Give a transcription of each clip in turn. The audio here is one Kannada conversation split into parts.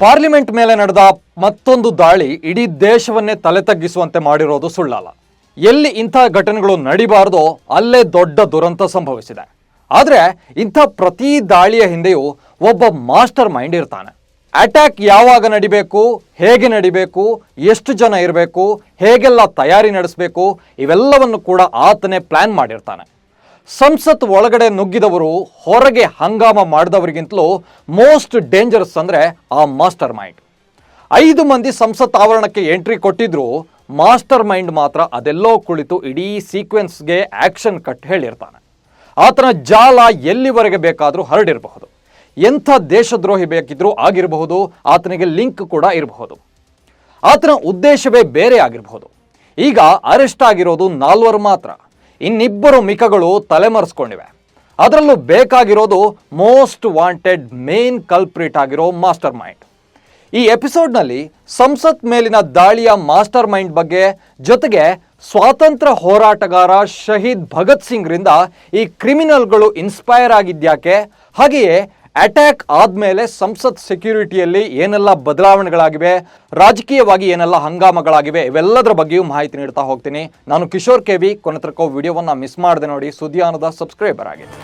ಪಾರ್ಲಿಮೆಂಟ್ ಮೇಲೆ ನಡೆದ ಮತ್ತೊಂದು ದಾಳಿ ಇಡೀ ದೇಶವನ್ನೇ ತಲೆ ತಗ್ಗಿಸುವಂತೆ ಮಾಡಿರೋದು ಸುಳ್ಳಲ್ಲ. ಎಲ್ಲಿ ಇಂಥ ಘಟನೆಗಳು ನಡಿಬಾರ್ದೋ ಅಲ್ಲೇ ದೊಡ್ಡ ದುರಂತ ಸಂಭವಿಸಿದೆ. ಆದರೆ ಇಂಥ ಪ್ರತಿ ದಾಳಿಯ ಹಿಂದೆಯೂ ಒಬ್ಬ ಮಾಸ್ಟರ್ ಮೈಂಡ್ ಇರ್ತಾನೆ. ಅಟ್ಯಾಕ್ ಯಾವಾಗ ನಡಿಬೇಕು, ಹೇಗೆ ನಡಿಬೇಕು, ಎಷ್ಟು ಜನ ಇರಬೇಕು, ಹೇಗೆಲ್ಲ ತಯಾರಿ ನಡೆಸಬೇಕು, ಇವೆಲ್ಲವನ್ನು ಕೂಡ ಆತನೇ ಪ್ಲ್ಯಾನ್ ಮಾಡಿರ್ತಾನೆ. ಸಂಸತ್ ಒಳಗಡೆ ನುಗ್ಗಿದವರು ಹೊರಗೆ ಹಂಗಾಮ ಮಾಡಿದವರಿಗಿಂತಲೂ ಮೋಸ್ಟ್ ಡೇಂಜರಸ್ ಅಂದರೆ ಆ ಮಾಸ್ಟರ್ ಮೈಂಡ್. ಐದು ಮಂದಿ ಸಂಸತ್ ಆವರಣಕ್ಕೆ ಎಂಟ್ರಿ ಕೊಟ್ಟಿದ್ರು, ಮಾಸ್ಟರ್ ಮೈಂಡ್ ಮಾತ್ರ ಅದೆಲ್ಲೋ ಕುಳಿತು ಇಡೀ ಸೀಕ್ವೆನ್ಸ್ಗೆ ಆ್ಯಕ್ಷನ್ ಕಟ್ ಹೇಳಿರ್ತಾನೆ. ಆತನ ಜಾಲ ಎಲ್ಲಿವರೆಗೆ ಬೇಕಾದರೂ ಹರಡಿರಬಹುದು. ಎಂಥ ದೇಶದ್ರೋಹಿ ಬೇಕಿದ್ರೂ ಆಗಿರಬಹುದು, ಆತನಿಗೆ ಲಿಂಕ್ ಕೂಡ ಇರಬಹುದು. ಆತನ ಉದ್ದೇಶವೇ ಬೇರೆ ಆಗಿರಬಹುದು. ಈಗ ಅರೆಸ್ಟ್ ಆಗಿರೋದು ನಾಲ್ವರು ಮಾತ್ರ. ಇನ್ನಿಬ್ಬರು ಮಿಕಗಳು ತಲೆಮರೆಸ್ಕೊಂಡಿವೆ. ಅದರಲ್ಲೂ ಬೇಕಾಗಿರೋದು ಮೋಸ್ಟ್ ವಾಂಟೆಡ್ ಮೇನ್ ಕಲ್ಪ್ರಿಟ್ ಆಗಿರೋ ಮಾಸ್ಟರ್ ಮೈಂಡ್ ಈ ಎಪಿಸೋಡ್ನಲ್ಲಿ ಸಂಸತ್ ಮೇಲಿನ ದಾಳಿಯ ಮಾಸ್ಟರ್ ಮೈಂಡ್ ಬಗ್ಗೆ ಜೊತೆಗೆ ಸ್ವಾತಂತ್ರ್ಯ ಹೋರಾಟಗಾರ ಶಹೀದ್ ಭಗತ್ ಸಿಂಗ್ರಿಂದ ಈ ಕ್ರಿಮಿನಲ್ಗಳು ಇನ್ಸ್ಪೈರ್ ಆಗಿದ್ಯಾಕೆ? ಹಾಗೆಯೇ ಅಟ್ಯಾಕ್ ಆದಮೇಲೆ ಸಂಸತ್ ಸೆಕ್ಯೂರಿಟಿಯಲ್ಲಿ ಏನೆಲ್ಲ ಬದಲಾವಣೆಗಳಾಗಿವೆ, ರಾಜಕೀಯವಾಗಿ ಏನೆಲ್ಲ ಹಂಗಾಮಗಳಾಗಿವೆ, ಇವೆಲ್ಲದರ ಬಗ್ಗೆಯೂ ಮಾಹಿತಿ ನೀಡ್ತಾ ಹೋಗ್ತೀನಿ. ನಾನು ಕಿಶೋರ್ ಕೆ ವಿ ಕೊನೆ ತನಕ ವಿಡಿಯೋವನ್ನು ಮಿಸ್ ಮಾಡದೆ ನೋಡಿ ಸುದ್ದಿಯಾನದ ಸಬ್ಸ್ಕ್ರೈಬರ್ ಆಗಿದೆ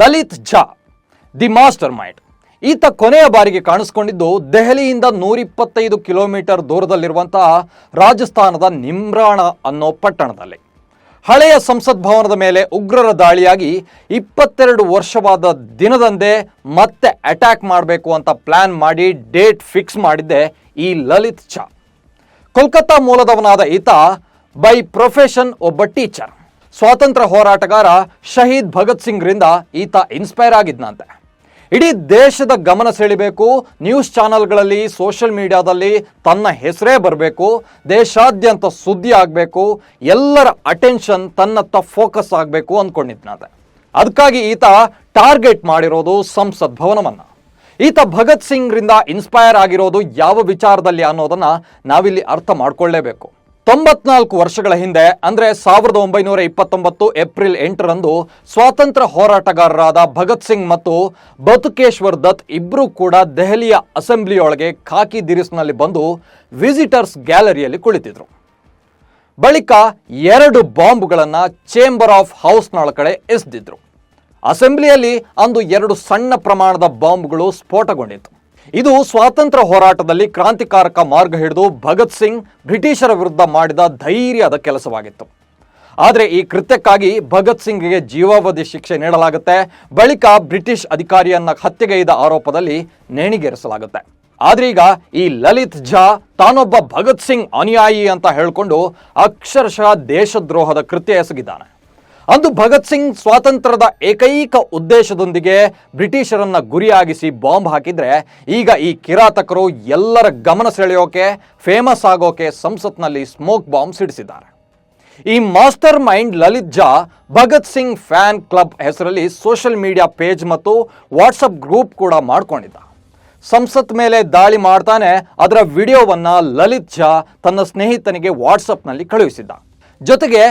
Lalit Jha the master mind. ಈತ ಕೊನೆಯ ಬಾರಿಗೆ ಕಾಣಿಸ್ಕೊಂಡಿದ್ದು ದೆಹಲಿಯಿಂದ ನೂರಿಪ್ಪತ್ತೈದು ಕಿಲೋಮೀಟರ್ ದೂರದಲ್ಲಿರುವಂತಹ ರಾಜಸ್ಥಾನದ ನಿಮ್ರಾಣ ಅನ್ನೋ ಪಟ್ಟಣದಲ್ಲಿ. ಹಳೆಯ ಸಂಸತ್ ಭವನದ ಮೇಲೆ ಉಗ್ರರ ದಾಳಿಯಾಗಿ ಇಪ್ಪತ್ತೆರಡು ವರ್ಷವಾದ ದಿನದಂದೇ ಮತ್ತೆ ಅಟ್ಯಾಕ್ ಮಾಡಬೇಕು ಅಂತ ಪ್ಲಾನ್ ಮಾಡಿ ಡೇಟ್ ಫಿಕ್ಸ್ ಮಾಡಿದ್ದೆ ಈ ಲಲಿತ್ ಚಾ ಕೋಲ್ಕತ್ತಾ ಮೂಲದವನಾದ ಈತ ಬೈ ಪ್ರೊಫೆಷನ್ ಒಬ್ಬ ಟೀಚರ್. ಸ್ವಾತಂತ್ರ್ಯ ಹೋರಾಟಗಾರ ಶಹೀದ್ ಭಗತ್ ಸಿಂಗ್ರಿಂದ ಈತ ಇನ್ಸ್ಪೈರ್ ಆಗಿದ್ನಂತೆ. ಇಡೀ ದೇಶದ ಗಮನ ಸೆಳಿಬೇಕು. ನ್ಯೂಸ್ ಚಾನೆಲ್ಗಳಲ್ಲಿ, ಸೋಷಿಯಲ್ ಮೀಡಿಯಾದಲ್ಲಿ ತನ್ನ ಹೆಸರೇ ಬರಬೇಕು. ದೇಶಾದ್ಯಂತ ಸುದ್ದಿ ಆಗಬೇಕು. ಎಲ್ಲರ ಅಟೆನ್ಷನ್ ತನ್ನತ್ತ ಫೋಕಸ್ ಆಗಬೇಕು ಅಂದ್ಕೊಂಡಿದ್ನಂತೆ ಅದಕ್ಕಾಗಿ ಈತ ಟಾರ್ಗೆಟ್ ಮಾಡಿರೋದು ಸಂಸತ್ ಭವನವನ್ನು. ಈತ ಭಗತ್ ಸಿಂಗ್ರಿಂದ ಇನ್ಸ್ಪೈರ್ ಆಗಿರೋದು ಯಾವ ವಿಚಾರದಲ್ಲಿ ಅನ್ನೋದನ್ನು ನಾವಿಲ್ಲಿ ಅರ್ಥ ಮಾಡ್ಕೊಳ್ಳೇಬೇಕು. ತೊಂಬತ್ನಾಲ್ಕು ವರ್ಷಗಳ ಹಿಂದೆ, ಅಂದರೆ ಸಾವಿರದ ಒಂಬೈನೂರ ಇಪ್ಪತ್ತೊಂಬತ್ತು ಏಪ್ರಿಲ್ ಎಂಟರಂದು ಸ್ವಾತಂತ್ರ್ಯ ಹೋರಾಟಗಾರರಾದ ಭಗತ್ ಸಿಂಗ್ ಮತ್ತು ಬತುಕೇಶ್ವರ್ ದತ್ ಇಬ್ಬರೂ ಕೂಡ ದೆಹಲಿಯ ಅಸೆಂಬ್ಲಿಯೊಳಗೆ ಖಾಕಿ ದಿರಿಸ್ನಲ್ಲಿ ಬಂದು ವಿಸಿಟರ್ಸ್ ಗ್ಯಾಲರಿಯಲ್ಲಿ ಕುಳಿತಿದ್ರು. ಬಳಿಕ ಎರಡು ಬಾಂಬ್ಗಳನ್ನು ಚೇಂಬರ್ ಆಫ್ ಹೌಸ್ನೊಳಗಡೆ ಎಸೆದಿದ್ರು. ಅಸೆಂಬ್ಲಿಯಲ್ಲಿ ಅಂದು ಎರಡು ಸಣ್ಣ ಪ್ರಮಾಣದ ಬಾಂಬ್ಗಳು ಸ್ಫೋಟಗೊಂಡಿತ್ತು. ಇದು ಸ್ವಾತಂತ್ರ್ಯ ಹೋರಾಟದಲ್ಲಿ ಕ್ರಾಂತಿಕಾರಕ ಮಾರ್ಗ ಹಿಡಿದು ಭಗತ್ ಸಿಂಗ್ ಬ್ರಿಟಿಷರ ವಿರುದ್ಧ ಮಾಡಿದ ಧೈರ್ಯದ ಕೆಲಸವಾಗಿತ್ತು. ಆದರೆ ಈ ಕೃತ್ಯಕ್ಕಾಗಿ ಭಗತ್ ಸಿಂಗ್ಗೆ ಜೀವಾವಧಿ ಶಿಕ್ಷೆ ನೀಡಲಾಗುತ್ತೆ. ಬಳಿಕ ಬ್ರಿಟಿಷ್ ಅಧಿಕಾರಿಯನ್ನ ಹತ್ಯೆಗೈದ ಆರೋಪದಲ್ಲಿ ನೇಣಿಗೇರಿಸಲಾಗುತ್ತೆ. ಆದ್ರೆ ಈ ಲಲಿತ್ ಝಾ ತಾನೊಬ್ಬ ಭಗತ್ ಸಿಂಗ್ ಅನುಯಾಯಿ ಅಂತ ಹೇಳಿಕೊಂಡು ಅಕ್ಷರಶಃ ದೇಶದ್ರೋಹದ ಕೃತ್ಯ ಎಸಗಿದ್ದಾನೆ. ಅಂದು ಭಗತ್ ಸಿಂಗ್ ಸ್ವಾತಂತ್ರ್ಯದ ಏಕೈಕ ಉದ್ದೇಶದೊಂದಿಗೆ ಬ್ರಿಟಿಷರನ್ನ ಗುರಿಯಾಗಿಸಿ ಬಾಂಬ್ ಹಾಕಿದ್ರೆ ಈಗ ಈ ಕಿರಾತಕರು ಎಲ್ಲರ ಗಮನ ಸೆಳೆಯೋಕೆ ಫೇಮಸ್ ಆಗೋಕೆ ಸಂಸತ್ನಲ್ಲಿ ಸ್ಮೋಕ್ ಬಾಂಬ್ ಸಿಡಿಸಿದ್ದಾರೆ ಈ master mind Lalit Jha Bhagat Singh fan club ಹೆಸರಲ್ಲಿ ಸೋಷಿಯಲ್ ಮೀಡಿಯಾ ಪೇಜ್ ಮತ್ತು ವಾಟ್ಸಪ್ ಗ್ರೂಪ್ ಕೂಡ ಮಾಡ್ಕೊಂಡಿದ್ದ. ಸಂಸತ್ ಮೇಲೆ ದಾಳಿ ಮಾಡ್ತಾನೆ, ಅದರ ವಿಡಿಯೋವನ್ನು ಲಲಿತ್ ಜಾ ತನ್ನ ಸ್ನೇಹಿತನಿಗೆ ವಾಟ್ಸಪ್ನಲ್ಲಿ ಕಳುಹಿಸಿದ್ದ. ಜೊತೆಗೆ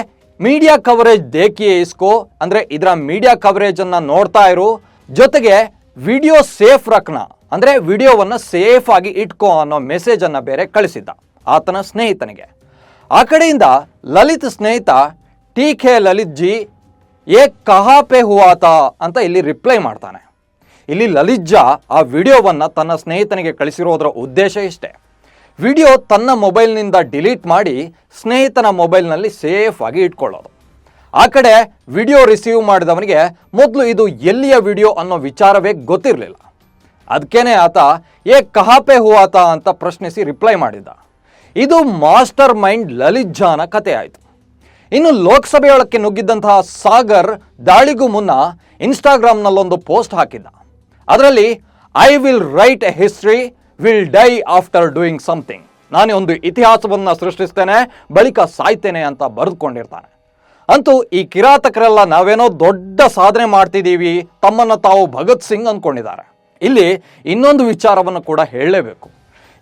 ಮೀಡಿಯಾ ಕವರೇಜ್ ದೇಕಿಯೇ ಇಸ್ಕೋ, ಅಂದರೆ ಇದರ ಮೀಡಿಯಾ ಕವರೇಜನ್ನು ನೋಡ್ತಾ ಇರು. ಜೊತೆಗೆ ವಿಡಿಯೋ ಸೇಫ್ ರಕ್ನ, ಅಂದರೆ ವಿಡಿಯೋವನ್ನು ಸೇಫ್ ಆಗಿ ಇಟ್ಕೋ ಅನ್ನೋ ಮೆಸೇಜನ್ನು ಬೇರೆ ಕಳಿಸಿದ್ದ ಆತನ ಸ್ನೇಹಿತನಿಗೆ. ಆ ಕಡೆಯಿಂದ ಲಲಿತ್ ಸ್ನೇಹಿತ, ಟಿ ಕೆ ಲಲಿತ್ ಜಿ, ಏ ಕಹಾಪೆ ಹುವಾತ ಅಂತ ಇಲ್ಲಿ ರಿಪ್ಲೈ ಮಾಡ್ತಾನೆ. ಇಲ್ಲಿ ಲಲಿತ್ ಜಾ ಆ ವಿಡಿಯೋವನ್ನು ತನ್ನ ಸ್ನೇಹಿತನಿಗೆ ಕಳಿಸಿರೋದರ ಉದ್ದೇಶ ಇಷ್ಟೇ. ವಿಡಿಯೋ ತನ್ನ ಮೊಬೈಲ್ನಿಂದ ಡಿಲೀಟ್ ಮಾಡಿ ಸ್ನೇಹಿತನ ಮೊಬೈಲ್ನಲ್ಲಿ ಸೇಫ್ ಆಗಿ ಇಟ್ಕೊಳ್ಳೋದು. ಆ ಕಡೆ ವಿಡಿಯೋ ರಿಸೀವ್ ಮಾಡಿದವನಿಗೆ ಮೊದಲು ಇದು ಎಲ್ಲಿಯ ವಿಡಿಯೋ ಅನ್ನೋ ವಿಚಾರವೇ ಗೊತ್ತಿರಲಿಲ್ಲ. ಅದಕ್ಕೇನೆ ಆತ, ಏ ಕಹಾಪೆ ಹೂವಾತ ಅಂತ ಪ್ರಶ್ನಿಸಿ ರಿಪ್ಲೈ ಮಾಡಿದ್ದ. ಇದು ಮಾಸ್ಟರ್ ಮೈಂಡ್ ಲಲಿತ್ ಕಥೆಯಾಯಿತು ಇನ್ನು ಲೋಕಸಭೆಯೊಳಕ್ಕೆ ನುಗ್ಗಿದ್ದಂತಹ ಸಾಗರ್ ದಾಳಿಗೂ ಮುನ್ನ ಇನ್ಸ್ಟಾಗ್ರಾಮ್ನಲ್ಲೊಂದು ಪೋಸ್ಟ್ ಹಾಕಿದ್ದ. ಅದರಲ್ಲಿ, I will write a history will die after doing something. ನಾನೇ ಒಂದು ಇತಿಹಾಸವನ್ನು ಸೃಷ್ಟಿಸ್ತೇನೆ, ಬಳಿಕ ಸಾಯ್ತೇನೆ ಅಂತ ಬರೆದುಕೊಂಡಿರ್ತಾನೆ. ಅಂತೂ ಈ ಕಿರಾತಕರೆಲ್ಲ ನಾವೇನೋ ದೊಡ್ಡ ಸಾಧನೆ ಮಾಡ್ತಿದ್ದೀವಿ, ತಮ್ಮನ್ನು ತಾವು ಭಗತ್ ಸಿಂಗ್ ಅಂದ್ಕೊಂಡಿದ್ದಾರೆ ಇಲ್ಲಿ ಇನ್ನೊಂದು ವಿಚಾರವನ್ನು ಕೂಡ ಹೇಳಲೇಬೇಕು.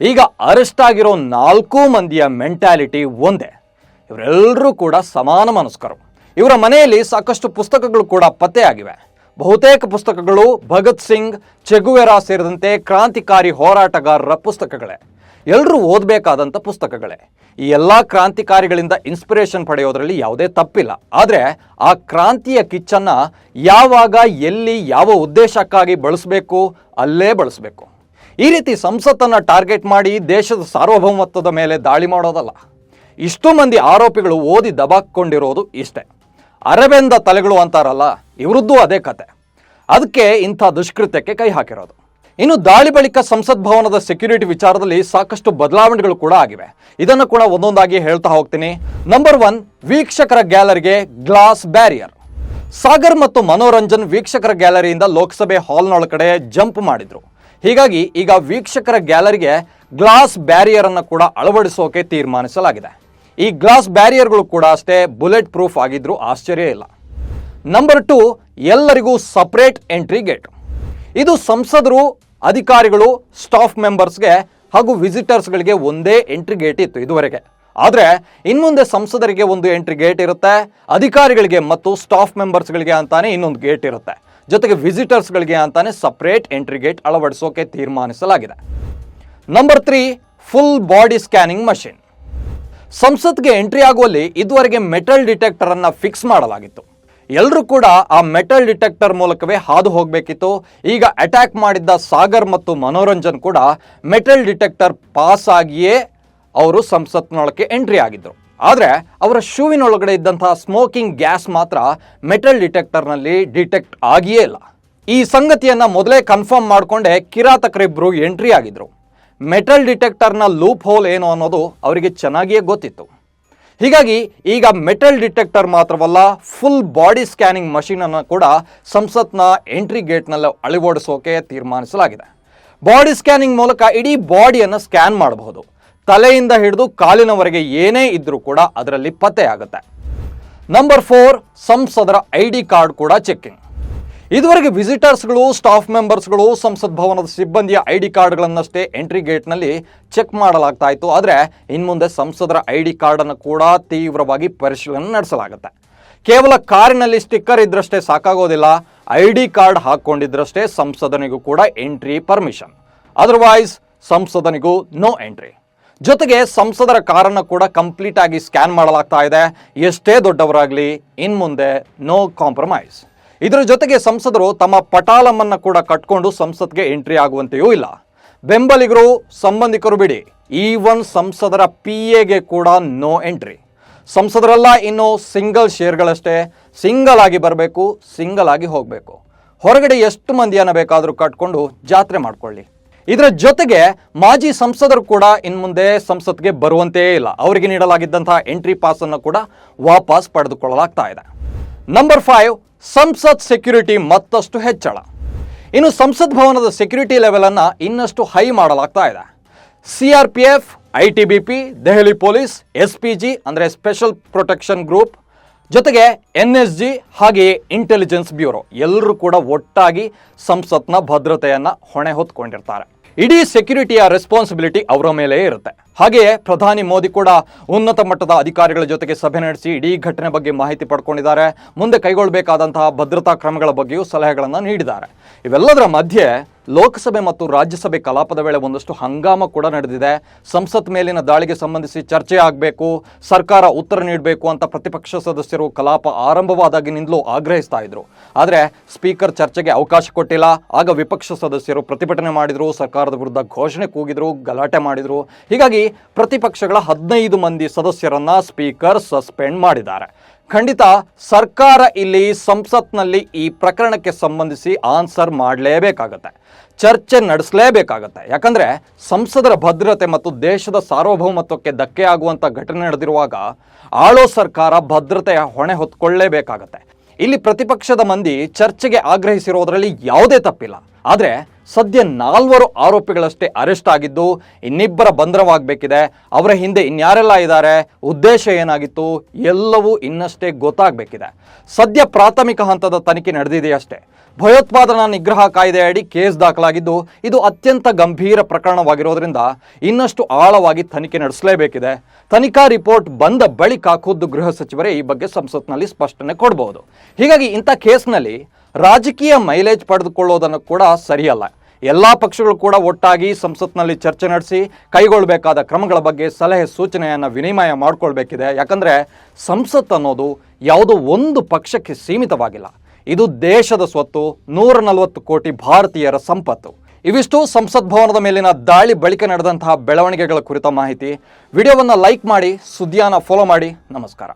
ಈಗ ಅರೆಸ್ಟ್ ಆಗಿರೋ ನಾಲ್ಕು ಮಂದಿಯ ಮೆಂಟ್ಯಾಲಿಟಿ ಒಂದೇ. ಇವರೆಲ್ಲರೂ ಕೂಡ ಸಮಾನ ಮನಸ್ಕರು. ಇವರ ಮನೆಯಲ್ಲಿ ಸಾಕಷ್ಟು ಪುಸ್ತಕಗಳು ಕೂಡ ಪತ್ತೆಯಾಗಿವೆ. ಬಹುತೇಕ ಪುಸ್ತಕಗಳು ಭಗತ್ ಸಿಂಗ್, ಚೆಗುವೆರಾ ಸೇರಿದಂತೆ ಕ್ರಾಂತಿಕಾರಿ ಹೋರಾಟಗಾರರ ಪುಸ್ತಕಗಳೇ. ಎಲ್ಲರೂ ಓದಬೇಕಾದಂಥ ಪುಸ್ತಕಗಳೇ. ಈ ಎಲ್ಲ ಕ್ರಾಂತಿಕಾರಿಗಳಿಂದ ಇನ್ಸ್ಪಿರೇಷನ್ ಪಡೆಯೋದರಲ್ಲಿ ಯಾವುದೇ ತಪ್ಪಿಲ್ಲ. ಆದರೆ ಆ ಕ್ರಾಂತಿಯ ಕಿಚ್ಚನ್ನು ಯಾವಾಗ, ಎಲ್ಲಿ, ಯಾವ ಉದ್ದೇಶಕ್ಕಾಗಿ ಬಳಸಬೇಕು, ಅಲ್ಲೇ ಬಳಸಬೇಕು. ಈ ರೀತಿ ಸಂಸತ್ತನ್ನು ಟಾರ್ಗೆಟ್ ಮಾಡಿ ದೇಶದ ಸಾರ್ವಭೌಮತ್ವದ ಮೇಲೆ ದಾಳಿ ಮಾಡೋದಲ್ಲ. ಇಷ್ಟು ಮಂದಿ ಆರೋಪಿಗಳು ಓದಿ ದಬಾಕೊಂಡಿರೋದು ಇಷ್ಟೇ. ಅರಬೆಂದ ತಲೆಗಳು ಅಂತಾರಲ್ಲ, ಇವರದ್ದು ಅದೇ ಕತೆ. ಅದಕ್ಕೆ ಇಂಥ ದುಷ್ಕೃತ್ಯಕ್ಕೆ ಕೈ ಹಾಕಿರೋದು. ಇನ್ನು ದಾಳಿ ಬಳಿಕ ಸಂಸತ್ ಭವನದ ಸೆಕ್ಯೂರಿಟಿ ವಿಚಾರದಲ್ಲಿ ಸಾಕಷ್ಟು ಬದಲಾವಣೆಗಳು ಕೂಡ ಆಗಿವೆ. ಇದನ್ನು ಕೂಡ ಒಂದೊಂದಾಗಿ ಹೇಳ್ತಾ ಹೋಗ್ತೀನಿ. ನಂಬರ್ ಒನ್ ವೀಕ್ಷಕರ ಗ್ಯಾಲರಿಗೆ ಗ್ಲಾಸ್ ಬ್ಯಾರಿಯರ್. ಸಾಗರ್ ಮತ್ತು ಮನೋರಂಜನ್ ವೀಕ್ಷಕರ ಗ್ಯಾಲರಿಯಿಂದ ಲೋಕಸಭೆ ಹಾಲ್ನೊಳಗಡೆ ಜಂಪ್ ಮಾಡಿದ್ರು. ಹೀಗಾಗಿ ಈಗ ವೀಕ್ಷಕರ ಗ್ಯಾಲರಿಗೆ ಗ್ಲಾಸ್ ಬ್ಯಾರಿಯರ್ ಅನ್ನು ಕೂಡ ಅಳವಡಿಸೋಕೆ ತೀರ್ಮಾನಿಸಲಾಗಿದೆ. ಈ ಗ್ಲಾಸ್ ಬ್ಯಾರಿಯರ್ಗಳು ಕೂಡ ಅಷ್ಟೇ ಬುಲೆಟ್ ಪ್ರೂಫ್ ಆಗಿದ್ರು ಆಶ್ಚರ್ಯ ಇಲ್ಲ. ನಂಬರ್ ಟು ಎಲ್ಲರಿಗೂ ಸಪ್ರೇಟ್ ಎಂಟ್ರಿ ಗೇಟ್ ಇದು ಸಂಸದರು, ಅಧಿಕಾರಿಗಳು ಸ್ಟಾಫ್ ಮೆಂಬರ್ಸ್ಗೆ ಹಾಗೂ ವಿಸಿಟರ್ಸ್ಗಳಿಗೆ ಒಂದೇ ಎಂಟ್ರಿ ಗೇಟ್ ಇತ್ತು ಇದುವರೆಗೆ. ಆದರೆ ಇನ್ಮುಂದೆ ಸಂಸದರಿಗೆ ಒಂದು ಎಂಟ್ರಿ ಗೇಟ್ ಇರುತ್ತೆ, ಅಧಿಕಾರಿಗಳಿಗೆ ಮತ್ತು ಸ್ಟಾಫ್ ಮೆಂಬರ್ಸ್ಗಳಿಗೆ ಅಂತಾನೆ ಇನ್ನೊಂದು ಗೇಟ್ ಇರುತ್ತೆ. ಜೊತೆಗೆ ವಿಸಿಟರ್ಸ್ಗಳಿಗೆ ಅಂತಾನೆ ಸಪ್ರೇಟ್ ಎಂಟ್ರಿ ಗೇಟ್ ಅಳವಡಿಸೋಕೆ ತೀರ್ಮಾನಿಸಲಾಗಿದೆ. Number three full body scanning machine ಸಂಸತ್ಗೆ entry ಆಗುವಲ್ಲಿ ಇದುವರೆಗೆ ಮೆಟಲ್ ಡಿಟೆಕ್ಟರ್ ಅನ್ನ ಫಿಕ್ಸ್ ಮಾಡಲಾಗಿತ್ತು. ಎಲ್ಲರೂ ಕೂಡ ಆ ಮೆಟಲ್ ಡಿಟೆಕ್ಟರ್ ಮೂಲಕವೇ ಹಾದು ಹೋಗಬೇಕಿತ್ತು. ಈಗ ಅಟ್ಯಾಕ್ ಮಾಡಿದ್ದ ಸಾಗರ್ ಮತ್ತು ಮನೋರಂಜನ್ ಕೂಡ ಮೆಟಲ್ ಡಿಟೆಕ್ಟರ್ ಪಾಸ್ ಆಗಿಯೇ ಅವರು ಸಂಸತ್ನೊಳಕ್ಕೆ ಎಂಟ್ರಿ ಆಗಿದ್ರು. ಆದರೆ ಅವರ ಶೂವಿನೊಳಗಡೆ ಇದ್ದಂತಹ ಸ್ಮೋಕಿಂಗ್ ಗ್ಯಾಸ್ ಮಾತ್ರ ಮೆಟಲ್ ಡಿಟೆಕ್ಟರ್ನಲ್ಲಿ ಡಿಟೆಕ್ಟ್ ಆಗಿಯೇ ಇಲ್ಲ. ಈ ಸಂಗತಿಯನ್ನು ಮೊದಲೇ ಕನ್ಫರ್ಮ್ ಮಾಡಿಕೊಂಡೇ ಕಿರಾತಕರಿಬ್ಬರು ಎಂಟ್ರಿ ಆಗಿದ್ರು. ಮೆಟಲ್ ಡಿಟೆಕ್ಟರ್ನ ಲೂಪ್ ಹೋಲ್ ಏನು ಅನ್ನೋದು ಅವರಿಗೆ ಚೆನ್ನಾಗಿಯೇ ಗೊತ್ತಿತ್ತು. ಹೀಗಾಗಿ ಈಗ ಮೆಟಲ್ ಡಿಟೆಕ್ಟರ್ ಮಾತ್ರವಲ್ಲ ಫುಲ್ ಬಾಡಿ ಸ್ಕ್ಯಾನಿಂಗ್ ಮಷೀನನ್ನು ಕೂಡ ಸಂಸತ್ನ ಎಂಟ್ರಿ ಗೇಟ್ನಲ್ಲಿ ಅಳವಡಿಸೋಕೆ ತೀರ್ಮಾನಿಸಲಾಗಿದೆ. ಬಾಡಿ ಸ್ಕ್ಯಾನಿಂಗ್ ಮೂಲಕ ಇಡೀ ಬಾಡಿಯನ್ನು ಸ್ಕ್ಯಾನ್ ಮಾಡಬಹುದು. ತಲೆಯಿಂದ ಹಿಡಿದು ಕಾಲಿನವರೆಗೆ ಏನೇ ಇದ್ದರೂ ಕೂಡ ಅದರಲ್ಲಿ ಪತ್ತೆಯಾಗುತ್ತೆ. ನಂಬರ್ ಫೋರ್ ಸಂಸದರ ಐ ಕಾರ್ಡ್ ಕೂಡ ಚೆಕಿಂಗ್ ಇದುವರೆಗೆ ವಿಸಿಟರ್ಸ್ಗಳು ಸ್ಟಾಫ್ ಮೆಂಬರ್ಸ್ಗಳು ಸಂಸತ್ ಭವನದ ಸಿಬ್ಬಂದಿಯ ಐ ಡಿ ಕಾರ್ಡ್ಗಳನ್ನಷ್ಟೇ ಎಂಟ್ರಿ ಗೇಟ್ನಲ್ಲಿ ಚೆಕ್ ಮಾಡಲಾಗ್ತಾ ಇತ್ತು ಆದರೆ ಇನ್ಮುಂದೆ ಸಂಸದರ ಐ ಡಿ ಕಾರ್ಡನ್ನು ಕೂಡ ತೀವ್ರವಾಗಿ ಪರಿಶೀಲನೆ ನಡೆಸಲಾಗುತ್ತೆ. ಕೇವಲ ಕಾರಿನಲ್ಲಿ ಸ್ಟಿಕ್ಕರ್ ಇದ್ರಷ್ಟೇ ಸಾಕಾಗೋದಿಲ್ಲ. ಐ ಡಿ ಕಾರ್ಡ್ ಹಾಕ್ಕೊಂಡಿದ್ರಷ್ಟೇ ಸಂಸದನಿಗೂ ಕೂಡ ಎಂಟ್ರಿ ಪರ್ಮಿಷನ್ ಅದರ್ವೈಸ್ ಸಂಸದನಿಗೂ ನೋ ಎಂಟ್ರಿ ಜೊತೆಗೆ ಸಂಸದರ ಕಾರನ್ನು ಕೂಡ ಕಂಪ್ಲೀಟ್ ಆಗಿ ಸ್ಕ್ಯಾನ್ ಮಾಡಲಾಗ್ತಾ ಇದೆ. ಎಷ್ಟೇ ದೊಡ್ಡವರಾಗಲಿ, ಇನ್ಮುಂದೆ ನೋ ಕಾಂಪ್ರಮೈಸ್ ಇದರ ಜೊತೆಗೆ ಸಂಸದರು ತಮ್ಮ ಪಟಾಲಮನ್ನು ಕೂಡ ಕಟ್ಕೊಂಡು ಸಂಸತ್ಗೆ ಎಂಟ್ರಿ ಆಗುವಂತೆಯೂ ಇಲ್ಲ. ಬೆಂಬಲಿಗರು, ಸಂಬಂಧಿಕರು ಬಿಡಿ, ಈವನ್ ಸಂಸದರ ಪಿ ಎಗೆ ಕೂಡ ನೋ ಎಂಟ್ರಿ ಸಂಸದರೆಲ್ಲ, ಇನ್ನು ಸಿಂಗಲ್ ಶೇರ್ಗಳಷ್ಟೇ ಸಿಂಗಲ್ ಆಗಿ ಬರಬೇಕು ಸಿಂಗಲ್ ಆಗಿ ಹೋಗಬೇಕು. ಹೊರಗಡೆ ಎಷ್ಟು ಮಂದಿಯನ್ನು ಬೇಕಾದರೂ ಕಟ್ಕೊಂಡು ಜಾತ್ರೆ ಮಾಡಿಕೊಳ್ಳಿ. ಇದರ ಜೊತೆಗೆ ಮಾಜಿ ಸಂಸದರು ಕೂಡ ಇನ್ನು ಮುಂದೆ ಸಂಸತ್ಗೆ ಬರುವಂತೆಯೇ ಇಲ್ಲ. ಅವರಿಗೆ ನೀಡಲಾಗಿದ್ದಂತಹ ಎಂಟ್ರಿ ಪಾಸನ್ನು ಕೂಡ ವಾಪಸ್ ಪಡೆದುಕೊಳ್ಳಲಾಗ್ತಾ ಇದೆ. ನಂಬರ್ ಫೈವ್ ಸಂಸತ್ ಸೆಕ್ಯೂರಿಟಿ ಮತ್ತಷ್ಟು ಹೆಚ್ಚಳ. ಇನ್ನು ಸಂಸತ್ ಭವನದ ಸೆಕ್ಯೂರಿಟಿ ಲೆವೆಲನ್ನು ಇನ್ನಷ್ಟು ಹೈ ಮಾಡಲಾಗ್ತಾ ಇದೆ. C R P F I T B P Delhi police S P G ಅಂದರೆ ಸ್ಪೆಷಲ್ ಪ್ರೊಟೆಕ್ಷನ್ ಗ್ರೂಪ್ ಜೊತೆಗೆ ಎನ್ ಎಸ್ ಜಿ ಹಾಗೆಯೇ ಇಂಟೆಲಿಜೆನ್ಸ್ ಬ್ಯೂರೋ ಎಲ್ಲರೂ ಕೂಡ ಒಟ್ಟಾಗಿ ಸಂಸತ್ನ ಭದ್ರತೆಯನ್ನು ಹೊಣೆ ಹೊತ್ಕೊಂಡಿರ್ತಾರೆ. ಇಡೀ ಸೆಕ್ಯುರಿಟಿಯ ರೆಸ್ಪಾನ್ಸಿಬಿಲಿಟಿ ಅವರ ಮೇಲೆ ಇರುತ್ತೆ. ಹಾಗೆಯೇ ಪ್ರಧಾನಿ ಮೋದಿ ಕೂಡ ಉನ್ನತ ಮಟ್ಟದ ಅಧಿಕಾರಿಗಳ ಜೊತೆಗೆ ಸಭೆ ನಡೆಸಿ ಇಡೀ ಘಟನೆ ಬಗ್ಗೆ ಮಾಹಿತಿ ಪಡ್ಕೊಂಡಿದ್ದಾರೆ. ಮುಂದೆ ಕೈಗೊಳ್ಳಬೇಕಾದಂತಹ ಭದ್ರತಾ ಕ್ರಮಗಳ ಬಗ್ಗೆಯೂ ಸಲಹೆಗಳನ್ನು ನೀಡಿದ್ದಾರೆ. ಇವೆಲ್ಲದರ ಮಧ್ಯೆ ಲೋಕಸಭೆ ಮತ್ತು ರಾಜ್ಯಸಭೆ ಕಲಾಪದ ವೇಳೆ ಒಂದಷ್ಟು ಹಂಗಾಮ ಕೂಡ ನಡೆದಿದೆ. ಸಂಸತ್ ಮೇಲಿನ ದಾಳಿಗೆ ಸಂಬಂಧಿಸಿ ಚರ್ಚೆ ಆಗಬೇಕು, ಸರ್ಕಾರ ಉತ್ತರ ನೀಡಬೇಕು ಅಂತ ಪ್ರತಿಪಕ್ಷ ಸದಸ್ಯರು ಕಲಾಪ ಆರಂಭವಾದಾಗಿನಿಂದಲೂ ಆಗ್ರಹಿಸ್ತಾ ಇದ್ರು. ಆದರೆ ಸ್ಪೀಕರ್ ಚರ್ಚೆಗೆ ಅವಕಾಶ ಕೊಟ್ಟಿಲ್ಲ. ಆಗ ವಿಪಕ್ಷ ಸದಸ್ಯರು ಪ್ರತಿಭಟನೆ ಮಾಡಿದರು, ಸರ್ಕಾರದ ವಿರುದ್ಧ ಘೋಷಣೆ ಕೂಗಿದ್ರು, ಗಲಾಟೆ ಮಾಡಿದರು. ಹೀಗಾಗಿ ಪ್ರತಿಪಕ್ಷಗಳ ಹದಿನೈದು ಮಂದಿ ಸದಸ್ಯರನ್ನು ಸ್ಪೀಕರ್ ಸಸ್ಪೆಂಡ್ ಮಾಡಿದ್ದಾರೆ. ಖಂಡಿತ ಸರ್ಕಾರ ಇಲ್ಲಿ ಸಂಸತ್ನಲ್ಲಿ ಈ ಪ್ರಕರಣಕ್ಕೆ ಸಂಬಂಧಿಸಿ ಆನ್ಸರ್ ಮಾಡಲೇಬೇಕಾಗತ್ತೆ. ಚರ್ಚೆ ನಡೆಸಲೇಬೇಕಾಗತ್ತೆ. ಯಾಕಂದರೆ ಸಂಸದರ ಭದ್ರತೆ ಮತ್ತು ದೇಶದ ಸಾರ್ವಭೌಮತ್ವಕ್ಕೆ ಧಕ್ಕೆ ಆಗುವಂಥ ಘಟನೆ ನಡೆದಿರುವಾಗ ಆಳೋ ಸರ್ಕಾರ ಭದ್ರತೆಯ ಹೊಣೆ ಹೊತ್ಕೊಳ್ಳೇಬೇಕಾಗತ್ತೆ. ಇಲ್ಲಿ ಪ್ರತಿಪಕ್ಷದ ಮಂದಿ ಚರ್ಚೆಗೆ ಆಗ್ರಹಿಸಿರೋದ್ರಲ್ಲಿ ಯಾವುದೇ ತಪ್ಪಿಲ್ಲ. ಆದರೆ ಸದ್ಯ ನಾಲ್ವರು ಆರೋಪಿಗಳಷ್ಟೇ ಅರೆಸ್ಟ್ ಆಗಿದ್ದು, ಇನ್ನಿಬ್ಬರ ಬಂಧನವಾಗಬೇಕಿದೆ. ಅವರ ಹಿಂದೆ ಇನ್ಯಾರೆಲ್ಲ ಇದ್ದಾರೆ, ಉದ್ದೇಶ ಏನಾಗಿತ್ತು, ಎಲ್ಲವೂ ಇನ್ನಷ್ಟೇ ಗೊತ್ತಾಗಬೇಕಿದೆ. ಸದ್ಯ ಪ್ರಾಥಮಿಕ ಹಂತದ ತನಿಖೆ ನಡೆದಿದೆಯಷ್ಟೇ. ಭಯೋತ್ಪಾದನಾ ನಿಗ್ರಹ ಕಾಯ್ದೆಯಡಿ ಕೇಸ್ ದಾಖಲಾಗಿದ್ದು, ಇದು ಅತ್ಯಂತ ಗಂಭೀರ ಪ್ರಕರಣವಾಗಿರೋದ್ರಿಂದ ಇನ್ನಷ್ಟು ಆಳವಾಗಿ ತನಿಖೆ ನಡೆಸಲೇಬೇಕಿದೆ. ತನಿಖಾ ರಿಪೋರ್ಟ್ ಬಂದ ಬಳಿಕ ಖುದ್ದು ಗೃಹ ಸಚಿವರೇ ಈ ಬಗ್ಗೆ ಸಂಸತ್ನಲ್ಲಿ ಸ್ಪಷ್ಟನೆ ಕೊಡಬಹುದು ಹೀಗಾಗಿ ಇಂಥ ಕೇಸ್ನಲ್ಲಿ ರಾಜಕೀಯ ಮೈಲೇಜ್ ಪಡೆದುಕೊಳ್ಳೋದನ್ನು ಕೂಡ ಸರಿಯಲ್ಲ. ಎಲ್ಲ ಪಕ್ಷಗಳು ಕೂಡ ಒಟ್ಟಾಗಿ ಸಂಸತ್ನಲ್ಲಿ ಚರ್ಚೆ ನಡೆಸಿ ಕೈಗೊಳ್ಳಬೇಕಾದ ಕ್ರಮಗಳ ಬಗ್ಗೆ ಸಲಹೆ ಸೂಚನೆಯನ್ನು ವಿನಿಮಯ ಮಾಡಿಕೊಳ್ಬೇಕಿದೆ. ಯಾಕಂದರೆ ಸಂಸತ್ ಅನ್ನೋದು ಯಾವುದೋ ಒಂದು ಪಕ್ಷಕ್ಕೆ ಸೀಮಿತವಾಗಿಲ್ಲ. ಇದು ದೇಶದ ಸ್ವತ್ತು ನೂರ ನಲವತ್ತು ಕೋಟಿ ಭಾರತೀಯರ ಸಂಪತ್ತು. ಇವಿಷ್ಟು ಸಂಸತ್ ಭವನದ ಮೇಲಿನ ದಾಳಿ ಬಳಿಕ ನಡೆದಂತಹ ಬೆಳವಣಿಗೆಗಳ ಕುರಿತ ಮಾಹಿತಿ. ವಿಡಿಯೋವನ್ನು ಲೈಕ್ ಮಾಡಿ, ಸುದ್ದಿಯನ್ನು ಫಾಲೋ ಮಾಡಿ. ನಮಸ್ಕಾರ.